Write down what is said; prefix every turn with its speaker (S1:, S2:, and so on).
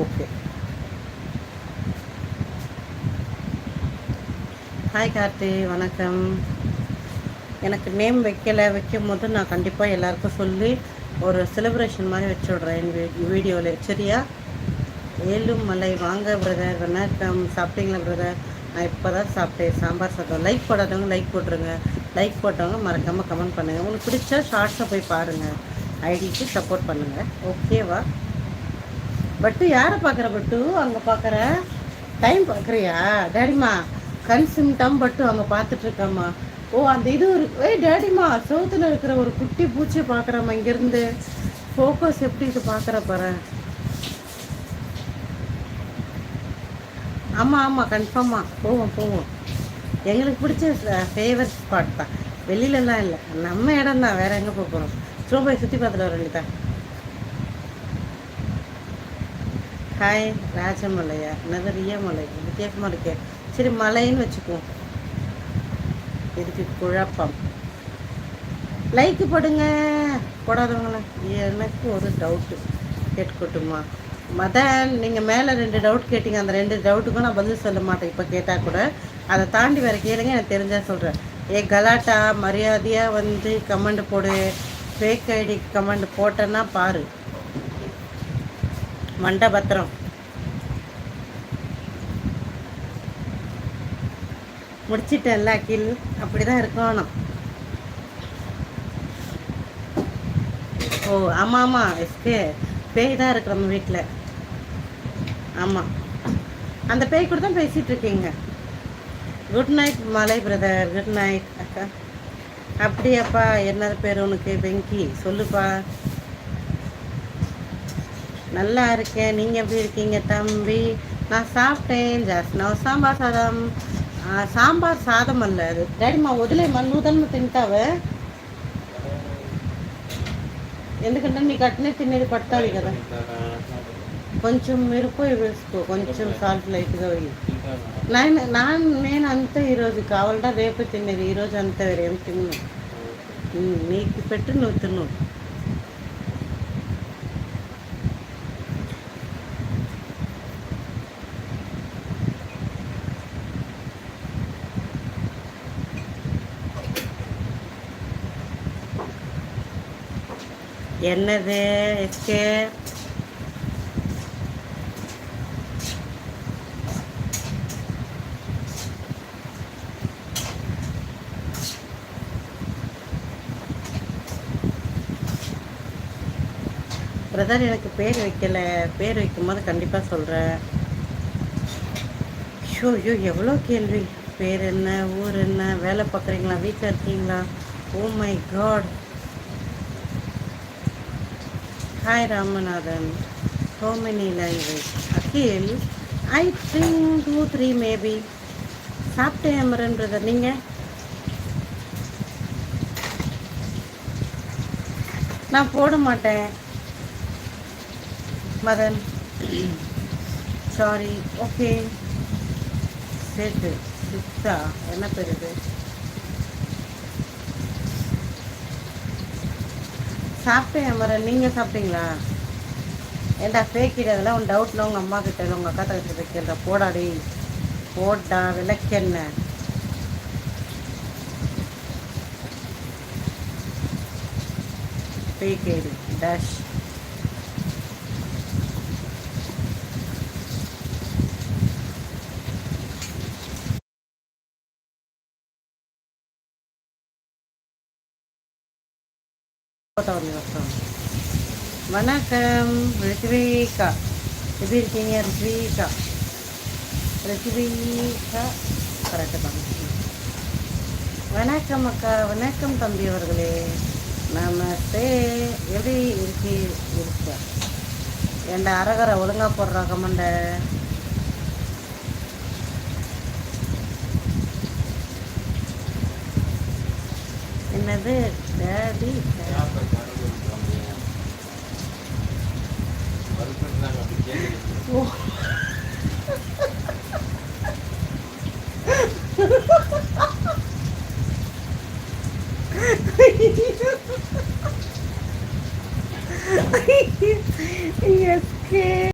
S1: Okay hi Karthi வணக்கம். எனக்கு name வைக்கலை வைக்கும் போது நான் கண்டிப்பாக எல்லாருக்கும் சொல்லி ஒரு செலிப்ரேஷன் மாதிரி வச்சு விட்றேன் என் வீடியோவில் சரியா? ஏலும் மலை வாங்க பிரதர் வணக்கம். சாப்பிட்டீங்களா பிரதர் நான் இப்போ தான் சாப்பிட்டேன். சாம்பார் சாதம். லைக் போடாதவங்க லைக் போட்டுருங்க. லைக் போட்டவங்க மறக்காமல் கமெண்ட் பண்ணுங்கள் உங்களுக்கு பிடிச்சா ஷார்ட்ஸை போய் பாருங்கள் ஐடிக்கு சப்போர்ட் பண்ணுங்கள் ஓகேவா பட்டு யாரை பார்க்குற பட்டு? அங்கே பார்க்குற டைம் பார்க்குறியா? டேடிமா கண் சிம்டம் பட்டு அங்கே பார்த்துட்டு இருக்காம்மா ஓ அந்த இது ஒரு ஏய் டேடிமா சவுத்தில் இருக்கிற ஒரு குட்டி பூச்சி பார்க்குறம்மா இங்கேருந்து. ஃபோக்கஸ் எப்படி இது பார்க்குற பாரு. ஆமாம் ஆமாம் கன்ஃபார்மாக போவோம் போவோம். எங்களுக்கு பிடிச்ச ஃபேவரட் ஸ்பாட் தான். வெளியிலலாம் இல்லை. நம்ம இடம் தான் வேறு எங்கே போக போகிறோம் சும்மா சுற்றி பார்த்துட்டு வர வேண்டியதான் ஹாய் ராஜமலையா? என்னது ரியமலை வித்தியாசமாக இருக்கே. சரி மலைன்னு வச்சுக்குவோம் இதுக்கு குழப்பம். லைக்கு போடுங்க. போடாதவங்கள. எனக்கு ஒரு டவுட்டு கேட்டுக்கட்டுமா மதன் நீங்கள் மேலே ரெண்டு டவுட் கேட்டிங்க. அந்த ரெண்டு டவுட்டுக்கும் நான் பதில் சொல்ல மாட்டேன். இப்போ கேட்டால் கூட. அதை தாண்டி வேறு கேளுங்க எனக்கு தெரிஞ்சால் சொல்கிறேன் ஏ கலாட்டா மரியாதையாக வந்து கமெண்ட் போடு. ஃபேக் ஐடி கமெண்ட் போட்டேன்னா பாரு. மண்டபத்திரம். முடிச்சிட்டேன் முடிச்சிட்டேன்ல அகில். அப்படி தான் இருக்கணும். ஓ ஆமாம் ஆமாம் எஸ்கே பேய் தான் இருக்கு நம்ம வீட்டில் ஆமாம் அந்த பேய் கூட தான் பேசிகிட்டு இருக்கீங்க. குட் நைட் மலை பிரதர் குட் நைட் அக்கா. அப்படியாப்பா என்ன பேர் உனக்கு? வெங்கி. சொல்லுப்பா. நல்லா இருக்கேன் நீங்கள் எப்படி இருக்கீங்க தம்பி நான் சாப்பிட்டேன் ஜாஸ்னா சாம்பார் சாதம் ஆ, சாம்பார் సాదం அல்ல அது డాడీమా వదిలేమా నువ్వు తను తింటావే ఎందుకంటే నీకు అట్నే తినేది పడుతుంది కదా కొంచెం మిరపోయి వేసుకో కొంచెం సాల్ట్ లైట్గా వేయి నాయన నా నేను అంతే ఈరోజు కావాలంటే రేపు తినేది ఈరోజు అంతే వేరే ఏం తిన్ను ఉమ్, నీకు పెట్టు నువ్వు తిను என்னது எஸ்கே பிரதர் எனக்கு பேர் வைக்கல. பேர் வைக்கும்போது கண்டிப்பாக சொல்கிறேன் ஷோ ஐயோ எவ்வளோ கேள்வி. பேர் என்ன ஊர் என்ன வேலை பார்க்குறீங்களா வீட்டில் இருக்கீங்களா? ஓ my god hi Ramanathan how many language Akhil I think two three maybe சாப்பிட்டேன் அமரன் பிரதர் நீங்கள் நான் போட மாட்டேன் மதன். சாரி ஓகே சேட்டு சித்தா என்ன பேர் இது? சாப்பிட்டேன் அமரன் நீங்கள் சாப்பிட்டீங்களா? ஏண்டா ஃபேக்கிடு அதெல்லாம் உன் டவுட்ல உங்கள் அம்மா கிட்ட இல்லை உங்கள் அக்கா கிட்ட போய் போடாடி போட்டா விளக்கென்ன பேக்கேடு டேஷ் ஃபோட்டோ வணக்கம் ரித்விகா. எப்படி இருக்கீங்க ரித்விகா? ரித்விகா. கரெக்டாக தான். வணக்கம் அக்கா வணக்கம் தம்பி அவர்களே. நமஸ்தே. எப்படி இருக்கி இருக்க? ஏண்டா அரகரை ஒழுங்கா போடுறா கமண்ட என்னது? yes, kid.